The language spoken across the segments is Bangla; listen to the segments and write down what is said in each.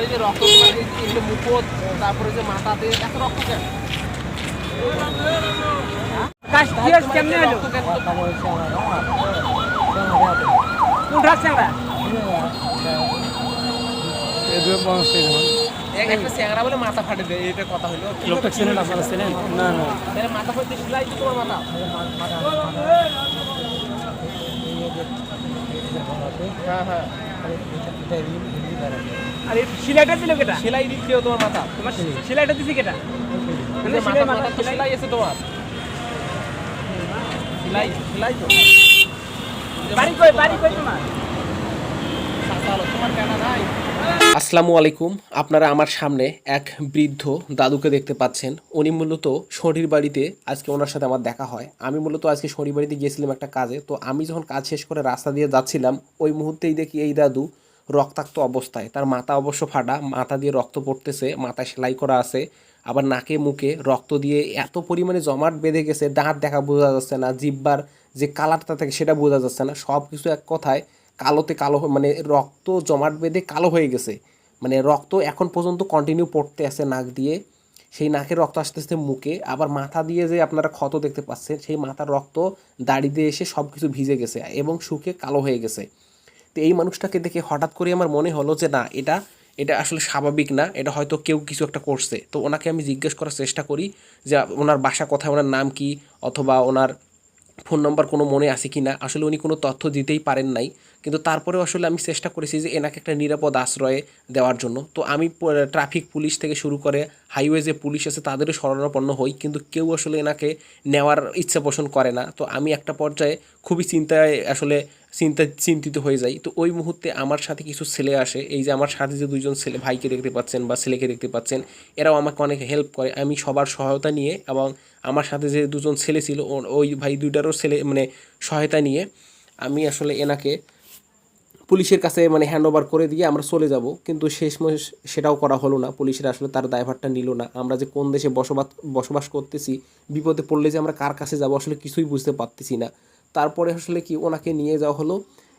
তোমার এই যে রক্ত তোমার এই যে মুখত তারপরে যে মাথাতে এত রক্ত কেন? মাথা ফাটে দেয় এটা কথা হলো। লোকটা ছিলেন আপনারা ছিলেন না না। মাথা ফাটে সেলাই তো তোমার মাথা। হ্যাঁ হ্যাঁ। আর এই সিলাইটা দিল কেটা? সেলাই দিচ্ছেও তোমার মাথা। তোমার সিলাইটা দিছে কেটা? মানে মাথা মাথা তো সেলাই আছে তোমার। সেলাই সেলাই তো। বাড়ি কই বাড়ি কই তোমার? তোমার কেনা নাই? আসসালামু আলাইকুম। আপনারা আমার সামনে এক বৃদ্ধ দাদুকে দেখতে পাচ্ছেন। উনি মূলত শরীর বাড়িতে আজকে ওনার সাথে আমার দেখা হয়। আমি মূলত আজকে শরীর বাড়িতে গিয়েছিলাম একটা কাজে। তো আমি যখন কাজ শেষ করে রাস্তা দিয়ে যাচ্ছিলাম, ওই মুহূর্তেই দেখি এই দাদু রক্তাক্ত অবস্থায়। তার মাথা অবশ্য ফাটা, মাথা দিয়ে রক্ত পড়তেছে, মাথায় সেলাই করা আছে, আবার নাকে মুখে রক্ত দিয়ে এত পরিমাণে জমাট বেঁধে গেছে, দাঁত দেখা বোঝা যাচ্ছে না, জিব্বার যে কালারটা থাকে সেটা বোঝা যাচ্ছে না। সব কিছু এক কথায় কালোতে কালো মানে রক্ত জমাট বেঁধে কালো হয়ে গেছে। মানে রক্ত এখন পর্যন্ত কন্টিনিউ পড়তে আছে নাক দিয়ে। সেই নাকের রক্ত আস্তে আস্তে মুখে আবার মাথা দিয়ে যে আপনারা ক্ষত দেখতে পাচ্ছেন, সেই মাথার রক্ত দাড়ি দিয়ে এসে সব কিছু ভিজে গেছে এবং শুকে কালো হয়ে গেছে। তো এই মানুষটাকে দেখে হঠাৎ করে আমার মনে হলো যে, না, এটা এটা আসলে স্বাভাবিক না। এটা হয়তো কেউ কিছু একটা করছে। তো ওনাকে আমি জিজ্ঞেস করার চেষ্টা করি যে ওনার বাসা কোথায়? ওনার নাম কি? অথবা ওনার ফোন নাম্বার কোনো মনে আছে কি না, আসলে উনি কোনো তথ্য দিতেই পারেন নাই। কিন্তু তারপরেও আসলে আমি চেষ্টা করেছি যে এনাকে একটা নিরাপদ আশ্রয়ে দেওয়ার জন্য। তো আমি ট্রাফিক পুলিশ থেকে শুরু করে হাইওয়ে যে পুলিশ আছে তাদেরও শরণাপন্ন হই, কিন্তু কেউ আসলে এনাকে নেওয়ার ইচ্ছা পোষণ করে না। তো আমি একটা পর্যায়ে খুবই চিন্তায় আসলে চিন্তা চিন্তিত হয়ে যাই। তো ওই মুহূর্তে আমার সাথে কিছু ছেলে আসে। এই যে আমার সাথে যে দুজন ছেলে, ভাইকে দেখতে পাচ্ছেন বা ছেলেকে দেখতে পাচ্ছেন, এরাও আমাকে অনেক হেল্প করে। আমি সবার সহায়তা নিয়ে এবং আমার সাথে যে দুজন ছেলে ছিল ওই ভাই দুইটারও ছেলে মানে সহায়তা নিয়ে আমি আসলে এনাকে পুলিশের কাছে মানে হ্যান্ড ওভার করে দিয়ে আমরা চলে যাব। কিন্তু শেষ শেষমেশ সেটাও করা হলো না। পুলিশের আসলে তার দায়ভারটা নিল না। আমরা যে কোন দেশে বসবাস বসবাস করতেছি, বিপদে পড়লে যে আমরা কার কাছে যাব আসলে কিছুই বুঝতে পারতেছি না। তারপরে আসলে কি ওনাকে নিয়ে যাওয়া হলো।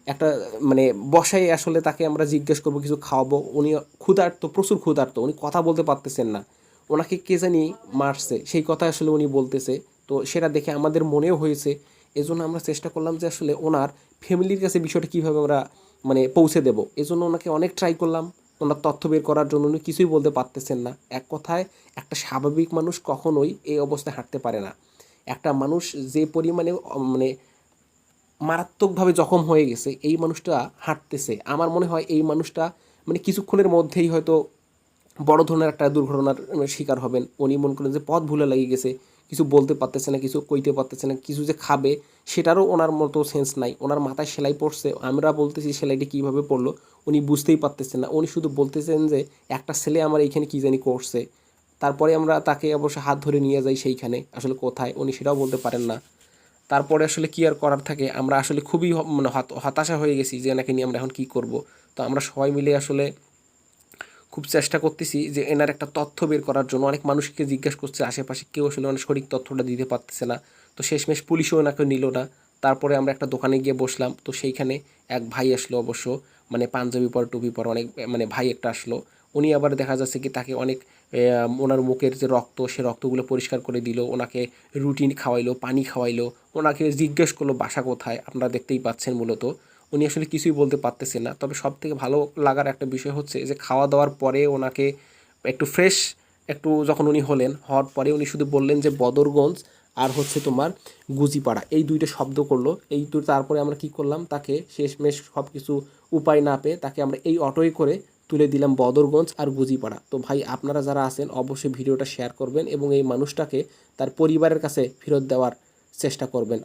একটা মানে বসাই আসলে তাকে আমরা জিজ্ঞেস করব, কিছু খাওয়াবো। উনি ক্ষুধার্ত, প্রচুর ক্ষুধার্ত, উনি কথা বলতে পারতেছেন না। ওনাকে কে জানি মারছে, সেই কথা আসলে উনি বলতেছে। তো সেটা দেখে আমাদের মনেও হয়েছে। এজন্য আমরা চেষ্টা করলাম যে আসলে ওনার ফ্যামিলির কাছে বিষয়টা কীভাবে আমরা মানে পৌঁছে দেব। এজন্য ওনাকে অনেক ট্রাই করলাম। ওনার তথ্য বের করার জন্য উনি কিছুই বলতে পারতেছেন না। এক কথায়, একটা স্বাভাবিক মানুষ কখনোই এই অবস্থায় হাঁটতে পারে না। একটা মানুষ যে পরিমাণে মানে মারাত্মকভাবে জখম হয়ে গেছে, এই মানুষটা হাঁটতেছে। আমার মনে হয় এই মানুষটা মানে কিছুক্ষণের মধ্যেই হয়তো বড় ধরনের একটা দুর্ঘটনার শিকার হবেন। উনি মনে করেন যে পথ ভুলে লাগিয়ে গেছে, কিছু বলতে পারতেছে না, কিছু কইতে পারতেছে না, কিছু যে খাবে, সেটারও ওনার মতো সেন্স নাই। ওনার মাথায় সেলাই পড়ছে, আমরা বলতেছি সেলাইটি কীভাবে পড়ল, উনি বুঝতেই পারতেছেন না। উনি শুধু বলতেছেন যে, একটা ছেলে আমার এইখানে কী জানি করছে। তারপরে আমরা তাকে অবশ্য হাত ধরে নিয়ে যাই সেইখানে, আসলে কোথায়, উনি সেটাও বলতে পারেন না। তারপরে আসলে কি আর করার থাকে? আমরা আসলে খুবই মানে হত- হতাশা হয়ে গেছি যে এনাকে নিয়ে আমরা এখন কি করব? তো আমরা সবাই মিলে আসলে খুব চেষ্টা করতেছি যে এনার একটা তথ্য বের করার জন্য। অনেক মানুষকে জিজ্ঞেস করছে, আশেপাশে কেউ আসলে অনেক সঠিক তথ্যটা দিতে পারতেছে না। তো শেষমেশ পুলিশও ওনাকে নিল না। তারপরে আমরা একটা দোকানে গিয়ে বসলাম। তো সেইখানে এক ভাই আসলো অবশ্য। মানে পাঞ্জাবি পর টুপি পর অনেক মানে ভাই একটা আসলো। উনি আবার দেখা যাচ্ছে কি তাকে অনেক ওনার মুখের যে রক্ত, সে রক্তগুলো পরিষ্কার করে দিল, ওনাকে রুটিন খাওয়াইলো, পানি খাওয়াইলো। ওনাকে জিজ্ঞেস করল, বাসা কোথায়? আপনারা দেখতেই পাচ্ছেন মূলত। উনি আসলে কিছুই বলতে পারতেছেন না। তবে সব থেকে ভালো লাগার একটা বিষয় হচ্ছে যে, খাওয়া দাওয়ার পরে ওনাকে একটু ফ্রেশ, একটু যখন উনি হলেন, হওয়ার পরে উনি শুধু বললেন যে, বদরগঞ্জ আর হচ্ছে তোমার গুজিপাড়া। এই দুইটা শব্দ করল। এই দুটো তারপরে আমরা কি করলাম? তাকে শেষমেশ সব কিছু উপায় না পেয়ে তাকে আমরা এই অটোয় করে তুলে দিলাম বদরগঞ্জ আর গুজিপাড়া। তো ভাই, আপনারা যারা আছেন, অবশ্যই ভিডিওটা শেয়ার করবেন এবং এই মানুষটাকে তার পরিবারের কাছে ফেরত দেওয়ার চেষ্টা করবেন।